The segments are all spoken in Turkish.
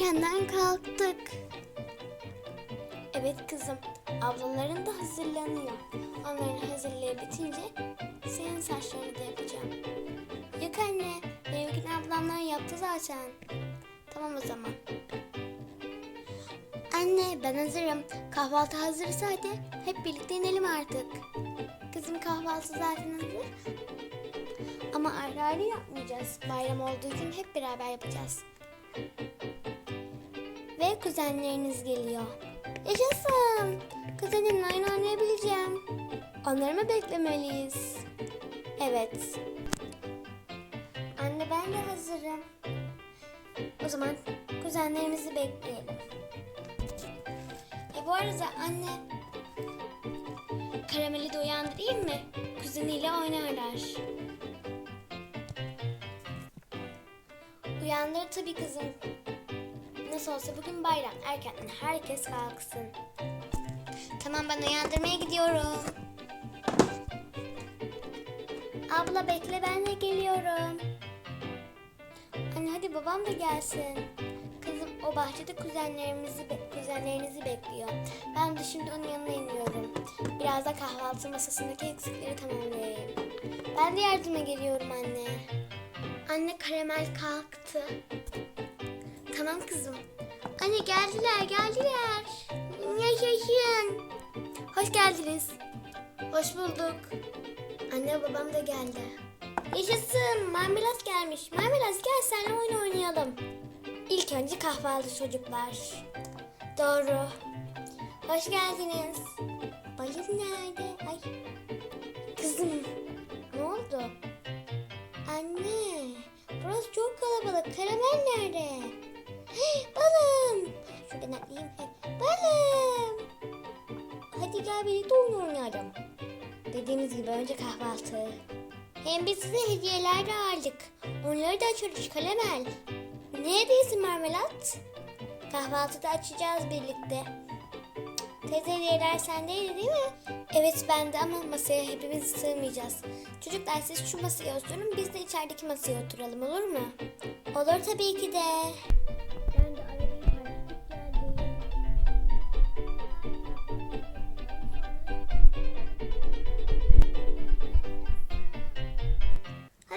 erkenden kalktık. Evet kızım, ablaların da hazırlanıyor. Onların hazırlığı bitince senin saçlarını da yapacağım. Yok anne, benimkini ablamlar yaptı zaten. Tamam o zaman. Anne ben hazırım. Kahvaltı hazırsa hadi hep birlikte inelim artık. Kızım kahvaltı zaten hazır. Ama ayrı ayrı yapmayacağız. Bayram olduğu için hep beraber yapacağız. Kuzenleriniz geliyor. Yaşasın. Kuzenimle oyun oynayabileceğim. Onları mı beklemeliyiz? Evet. Anne ben de hazırım. O zaman kuzenlerimizi bekleyelim. E bu arada anne Karameli de uyandırayım mı? Kuzeniyle oynarlar. Uyandır tabii kızım. Nasıl olsa bugün bayram. Erkenden herkes kalksın. Tamam ben uyandırmaya gidiyorum. Abla bekle ben de geliyorum. Anne hadi babam da gelsin. Kızım o bahçede kuzenlerimizi kuzenlerinizi bekliyor. Ben de şimdi onun yanına iniyorum. Biraz da kahvaltı masasındaki eksikleri tamamlayayım. Ben de yardıma geliyorum anne. Anne karamel kalktı. Tamam kızım. Anne geldiler geldiler. Yaşasın. Hoş geldiniz. Hoş bulduk. Anne babam da geldi. Yaşasın. Marmelat gelmiş. Marmelat gel seninle oyun oynayalım. İlk önce kahvaltı çocuklar. Doğru. Hoş geldiniz. Balım nerede? Ay. Kızım. Ne oldu? Anne. Burası çok kalabalık. Karamel nerede? Balım. Şuradan atlayayım. Balım. Hadi gel birlikte oyun oynayalım. Dediğimiz gibi önce kahvaltı. Hem biz size hediyeler de aldık. Onları da açıyoruz kalemel. Ne hediyesi marmelat? Kahvaltıda açacağız birlikte. Teyze hediyeler sendeydi değil mi? Evet bende ama masaya hepimiz sığmayacağız. Çocuklar siz şu masaya oturun biz de içerideki masaya oturalım olur mu? Olur tabii ki de.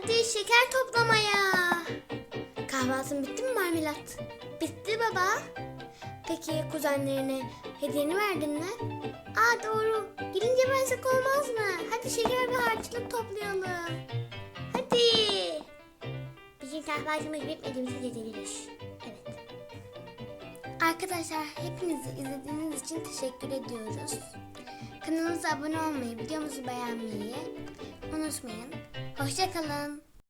Hadi şeker toplamaya. Kahvaltın bitti mi marmelat? Bitti baba. Peki kuzenlerine hediyeni verdin mi? Aa doğru. Gelince versek olmaz mı? Hadi şeker ve harçlık toplayalım. Hadi. Bizim kahvaltımız bitmediğimizi gecegelir. Evet. Arkadaşlar hepinizi izlediğiniz için teşekkür ediyoruz. Kanalımıza abone olmayı, videomuzu beğenmeyi unutmayın. Hoşçakalın.